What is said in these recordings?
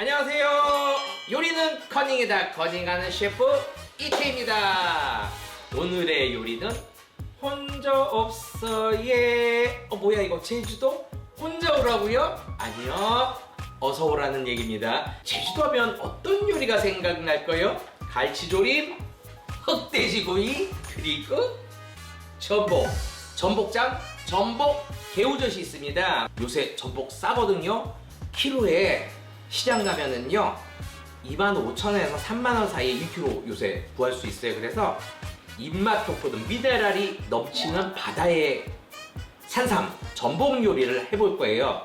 안녕하세요. 요리는 커닝이다. 커닝하는 셰프 이태입니다. 오늘의 요리는 혼자 없어예. 어 뭐야 이거 제주도? 혼자 오라고요? 아니요. 어서 오라는 얘기입니다. 제주도 하면 어떤 요리가 생각날까요? 갈치조림, 흑돼지구이, 그리고 전복, 전복장, 전복 개우젓이 있습니다. 요새 전복 싸거든요. 키로에 시장 가면은요 25,000원에서 3만원 사이에 1kg 요새 구할 수 있어요. 그래서 입맛 돋보는 미네랄이 넘치는 바다의 산삼 전복 요리를 해볼 거예요.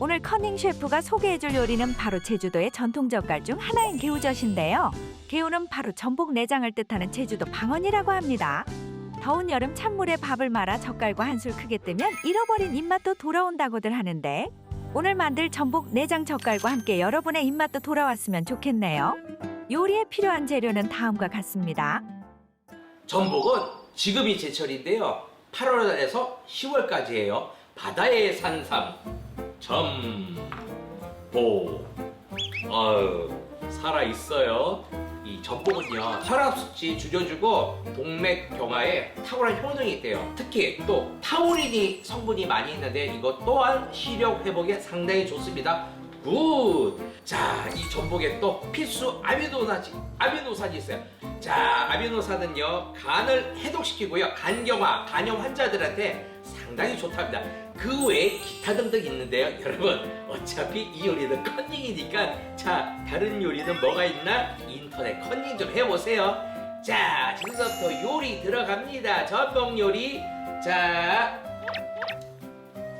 오늘 커닝 셰프가 소개해줄 요리는 바로 제주도의 전통 젓갈 중 하나인 개우젓인데요. 개우는 바로 전복 내장을 뜻하는 제주도 방언이라고 합니다. 더운 여름 찬물에 밥을 말아 젓갈과 한술 크게 뜨면 잃어버린 입맛도 돌아온다고들 하는데 오늘 만들 전복 내장 젓갈과 함께 여러분의 입맛도 돌아왔으면 좋겠네요. 요리에 필요한 재료는 다음과 같습니다. 전복은 지금이 제철인데요. 8월에서 10월까지예요. 바다의 산삼, 전복. 어유 살아 있어요. 이 전복은요 혈압 수치 줄여주고 동맥 경화에 탁월한 효능이 있대요. 특히 또 타우린이 성분이 많이 있는데 이것 또한 시력 회복에 상당히 좋습니다. 굿. 자, 이 전복에 또 필수 아미노산이 아미노산이 있어요. 자, 아미노산은요 간을 해독시키고요 간경화, 간염 환자들한테 상당히 좋답니다. 그 외에 기타 등등 있는데요, 여러분 어차피 이 요리는 컨닝이니까 자 다른 요리는 뭐가 있나 인터넷 컨닝 좀 해보세요. 자, 지금부터 요리 들어갑니다. 전복 요리. 자,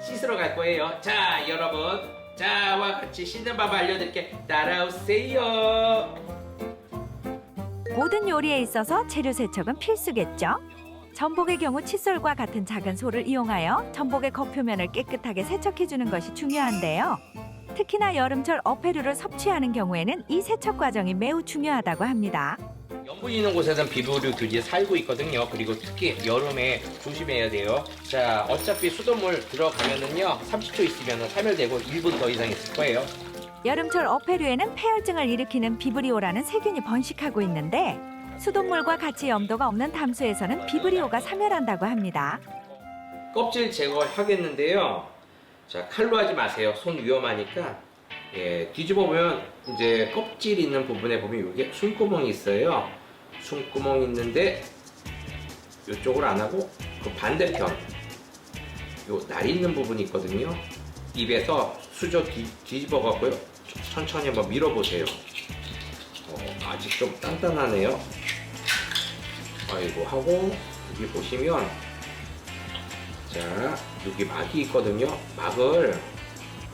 씻으러 갈 거예요. 자, 여러분. 자와 같이 씻는 법 알려드릴게. 따라오세요. 모든 요리에 있어서 재료 세척은 필수겠죠. 전복의 경우 칫솔과 같은 작은 솔을 이용하여 전복의 겉표면을 깨끗하게 세척해주는 것이 중요한데요. 특히나 여름철 어패류를 섭취하는 경우에는 이 세척 과정이 매우 중요하다고 합니다. 염분 있는 곳에는 비루류들이 살고 있거든요. 그리고 특히 여름에 조심해야 돼요. 자, 어차피 수돗물 들어가면은요, 30초 있으면 사멸되고 1분 더 이상 있을 거예요. 여름철 어패류에는 폐혈증을 일으키는 비브리오라는 세균이 번식하고 있는데 수돗물과 같이 염도가 없는 담수에서는 비브리오가 사멸한다고 합니다. 껍질 제거하겠는데요. 자, 칼로 하지 마세요. 손 위험하니까. 예, 뒤집어 보면 이제 껍질 있는 부분에 보면 이게 숨구멍이 있어요. 숨구멍 있는데 이쪽을 안 하고 그 반대편 요날 있는 부분이 있거든요. 입에서 수저 뒤, 뒤집어 갖고요. 천천히 한번 밀어보세요. 어, 아직 좀 단단하네요. 아이고 하고 여기 보시면 자 여기 막이 있거든요. 막을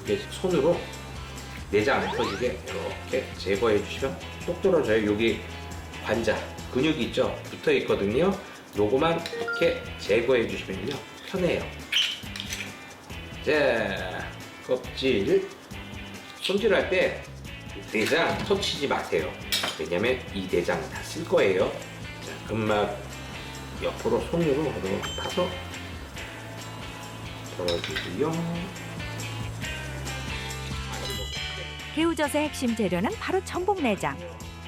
이렇게 손으로 내장 안 터지게 이렇게 제거해 주시면 똑 떨어져요. 여기 관자 근육이 있죠. 붙어 있거든요. 요거만 이렇게 제거해 주시면요 편해요. 자 껍질 손질할 때 내장 터치지 마세요. 왜냐면 이 내장 다 쓸 거예요. 자, 금막 옆으로 손으로 이렇게 파서 덜어주고요. 개우젓의 핵심 재료는 바로 전복 내장.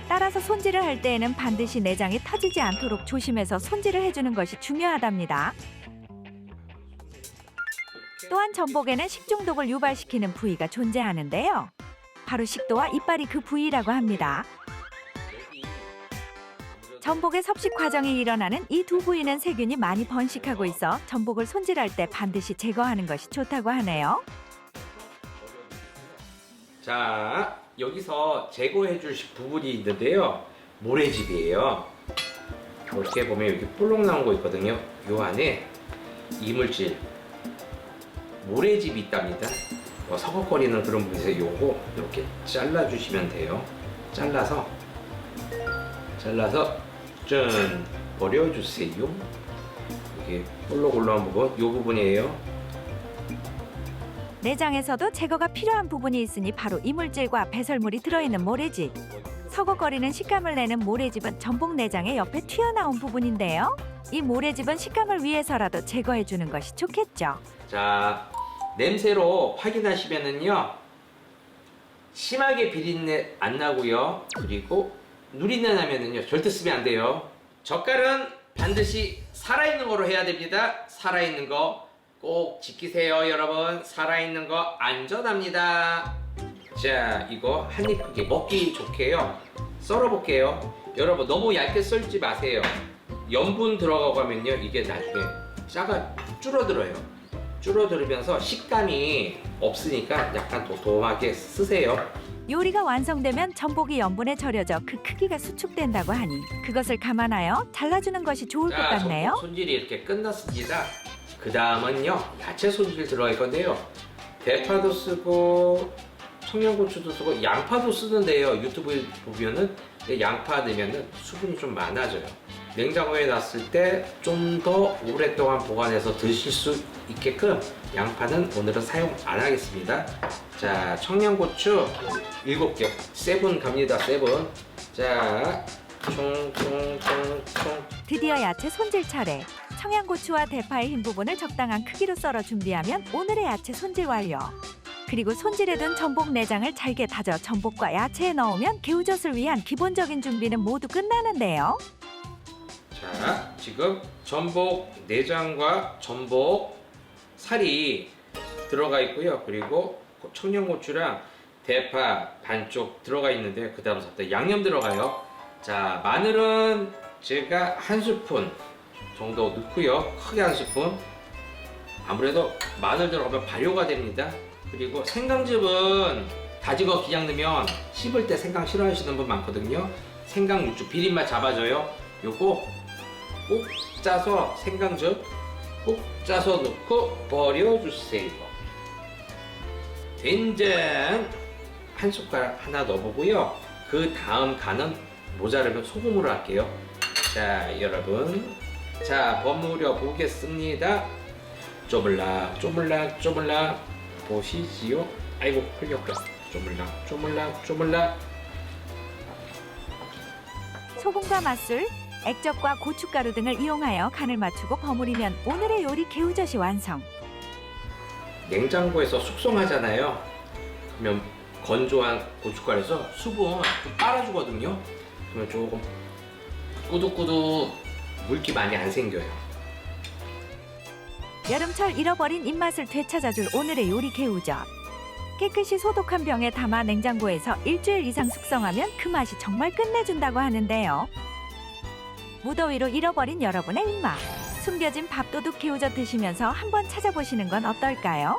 따라서 손질을 할 때에는 반드시 내장이 터지지 않도록 조심해서 손질을 해주는 것이 중요하답니다. 또한 전복에는 식중독을 유발시키는 부위가 존재하는데요. 바로 식도와 이빨이 그 부위라고 합니다. 전복의 섭식 과정이 일어나는 이 두 부위는 세균이 많이 번식하고 있어 전복을 손질할 때 반드시 제거하는 것이 좋다고 하네요. 자, 여기서 제거해 주실 부분이 있는데요. 모래집이에요. 이렇게 보면 여기 볼록 나온 거 있거든요. 요 안에 이물질, 모래집이 있답니다. 뭐 서걱거리는 그런 부분에서 요거 이렇게 잘라 주시면 돼요. 잘라서 잘라서 짠 버려주세요. 이게 볼록 올라온 부분, 요 부분이에요. 내장에서도 제거가 필요한 부분이 있으니 바로 이물질과 배설물이 들어있는 모래집. 서걱거리는 식감을 내는 모래집은 전복 내장의 옆에 튀어나온 부분인데요. 이 모래집은 식감을 위해서라도 제거해 주는 것이 좋겠죠. 자, 냄새로 확인하시면은요. 심하게 비린내 안 나고요. 그리고 누린내 나면은요 절대 쓰면 안 돼요. 젓갈은 반드시 살아있는 거로 해야 됩니다. 살아있는 거 꼭 지키세요, 여러분. 살아있는 거 안전합니다. 자, 이거 한 입 크게 먹기 좋게요. 썰어볼게요. 여러분 너무 얇게 썰지 마세요. 염분 들어가고 하면요 이게 나중에 샤가 줄어들어요. 줄어들면서 식감이 없으니까 약간 도톰하게 쓰세요. 요리가 완성되면 전복이 염분에 절여져 그 크기가 수축된다고 하니 그것을 감안하여 잘라주는 것이 좋을 것 자, 같네요. 전복 손질이 이렇게 끝났습니다. 그 다음은요 야채 손질 들어갈 건데요. 대파도 쓰고 청양고추도 쓰고 양파도 쓰는데요. 유튜브에 보면은 양파 넣으면은 수분이 좀 많아져요. 냉장고에 놨을 때 좀 더 오랫동안 보관해서 드실 수 있게끔 양파는 오늘은 사용 안 하겠습니다. 자, 청양고추 7개. 세븐 갑니다. 세븐. 자, 총총총총 드디어 야채 손질 차례. 청양고추와 대파의 흰 부분을 적당한 크기로 썰어 준비하면 오늘의 야채 손질 완료. 그리고 손질해둔 전복 내장을 잘게 다져 전복과 야채에 넣으면 개우젓을 위한 기본적인 준비는 모두 끝나는데요. 자, 지금 전복 내장과 전복 살이 들어가 있고요. 그리고 청양고추랑 대파 반쪽 들어가 있는데 그 다음부터 양념 들어가요. 자, 마늘은 제가 한 스푼 정도 넣고요. 크게 한 스푼. 아무래도 마늘 들어가면 발효가 됩니다. 그리고 생강즙은 다지고 그냥 넣으면 씹을 때 생강 싫어하시는 분 많거든요. 생강 육즙 비린맛 잡아줘요. 요거 꼭 짜서 생강즙 꼭 짜서 넣고 버려주세요. 된장 한 숟가락 하나 넣어보고요. 그 다음 간은 모자르면 소금으로 할게요. 자, 여러분. 자, 버무려 보겠습니다. 쪼물락, 쪼물락, 쪼물락. 보시지요? 아이고, 흘렸다. 쪼물락, 쪼물락, 쪼물락. 소금과 맛술, 액젓과 고춧가루 등을 이용하여 간을 맞추고 버무리면 오늘의 요리 개우젓이 완성. 냉장고에서 숙성하잖아요. 그러면 건조한 고춧가루에서 수분 좀 빨아주거든요. 그러면 조금 꾸덕꾸덕 물기 많이 안 생겨요. 여름철 잃어버린 입맛을 되찾아줄 오늘의 요리 개우젓. 깨끗이 소독한 병에 담아 냉장고에서 일주일 이상 숙성하면 그 맛이 정말 끝내준다고 하는데요. 무더위로 잃어버린 여러분의 입맛. 숨겨진 밥도둑 개우젓 드시면서 한번 찾아보시는 건 어떨까요?